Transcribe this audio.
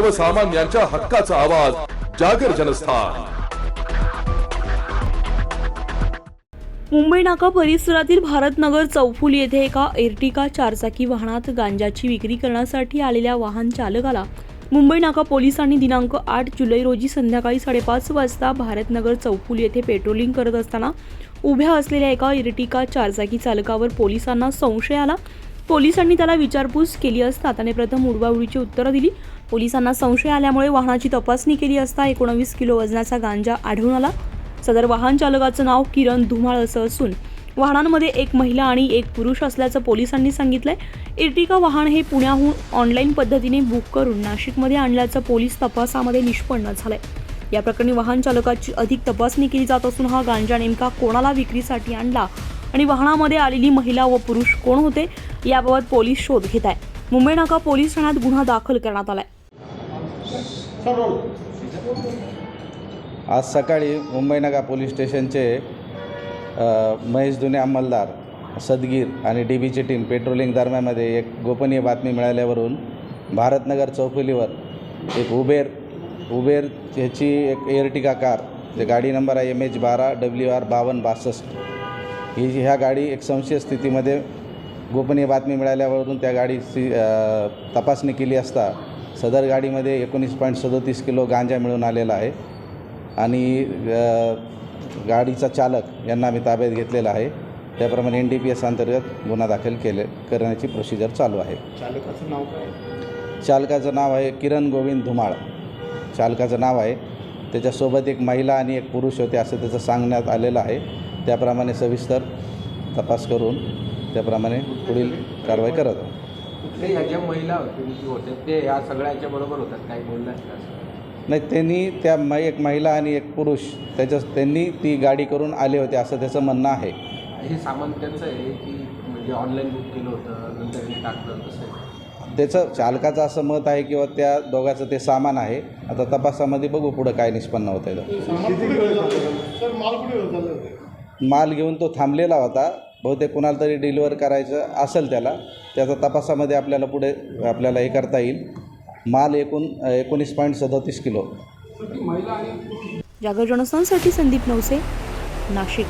सर्वसामान्यांच्या हक्काचा आवाज जागर जनस्थान. मुंबई नाका परिसरातील भारतनगर चौफुली येथे एका एर्टिका चारचाकी वाहनात गांजाची विक्री करण्यासाठी आलेल्या वाहन चालकाला मुंबई नाका पोलिसांनी दिनांक आठ जुलै रोजी संध्याकाळी साडेपाच वाजता भारतनगर चौफुली येथे पेट्रोलिंग करत असताना उभ्या असलेल्या एका इर्टिका चारचाकी चालकावर पोलिसांना संशय आला. पोलिसांनी त्याला विचारपूस केली असता त्याने प्रथम उडवाउडीची उत्तरं दिली. पोलिसांना संशय आल्यामुळे वाहनाची तपासणी केली असता एकोणवीस किलो वजनाचा गांजा आढळून आला. सदर वाहन चालकाचं नाव किरण धुमाळ असं असून वाहनांमध्ये एक महिला आणि एक पुरुष असल्याचं पोलिसांनी सांगितलंय. इर्टिका वाहन हे पुण्याहून ऑनलाईन पद्धतीने बुक करून नाशिकमध्ये आणल्याचं पोलीस तपासामध्ये निष्पन्न झालंय. या प्रकरणी वाहन चालकाची अधिक तपासणी केली जात असून हा गांजा नेमका कोणाला विक्रीसाठी आणला? आणि वाहनामध्ये आलेली महिला व पुरुष कोण होते याबाबत पोलीस शोध घेत आहे. मुंबई नाका पोलीस ठाण्यात गुन्हा दाखल करण्यात आलाय. आज सकाळी मुंबई नगा पोलीस स्टेशनचे महेश दुने अंमलदार सदगीर आणि डी बीची टीम पेट्रोलिंग दरम्यानमध्ये एक गोपनीय बातमी मिळाल्यावरून भारतनगर चौफुलीवर एक उबेर उबेर ह्याची एक एअरटिका कार जे गाडी नंबर आहे एम एच बारा डब्ल्यू आर बावन्न बासष्ट. ही जी- ह्या गाडी एक संशय स्थितीमध्ये गोपनीय बातमी मिळाल्यावरून त्या गाडीची तपासणी केली असता सदर गाडीमध्ये एकोणीस पॉईंट सदोतीस किलो गांजा मिळून आलेला आहे आणि गाडीचा चालक यांना आम्ही ताब्यात घेतलेला आहे. त्याप्रमाणे एन डी पी एस अंतर्गत गुन्हा दाखल केले करण्याची प्रोसिजर चालू आहे. चालकाचं नाव काय? चालकाचं नाव आहे किरण गोविंद धुमाळ. चालकाचं नाव आहे. त्याच्यासोबत एक महिला आणि एक पुरुष होते असं त्याचं सांगण्यात आलेलं आहे. त्याप्रमाणे सविस्तर तपास करून त्याप्रमाणे पुढील कारवाई करत. आहोत कुठले ह्या ज्या महिला होत्या ते या सगळ्याच्या बरोबर होतात काही असं? नाही त्यांनी त्या मै एक महिला आणि एक पुरुष त्याच्या त्यांनी ती गाडी करून आले होते असं त्याचं म्हणणं आहे. हे सामान त्यांचं आहे की म्हणजे ऑनलाईन बुक केलं होतं नंतर त्यांनी टाकलं तसं त्याचं चालकाचं असं मत आहे किंवा त्या दोघाचं ते सामान आहे. आता तपासामध्ये बघू पुढं काय निष्पन्न होतं आहे माल घेऊन तो थांबलेला होता. बहुतेक कुणाला तरी डिलिव्हर करायचं असेल त्याला. त्याचा तपासामध्ये आपल्याला पुढे आपल्याला हे करता येईल. माल एकूण एकोणीस पॉईंट सदोतीस किलो. जागर जनस्थानसाठी संदीप नवसे नाशिक.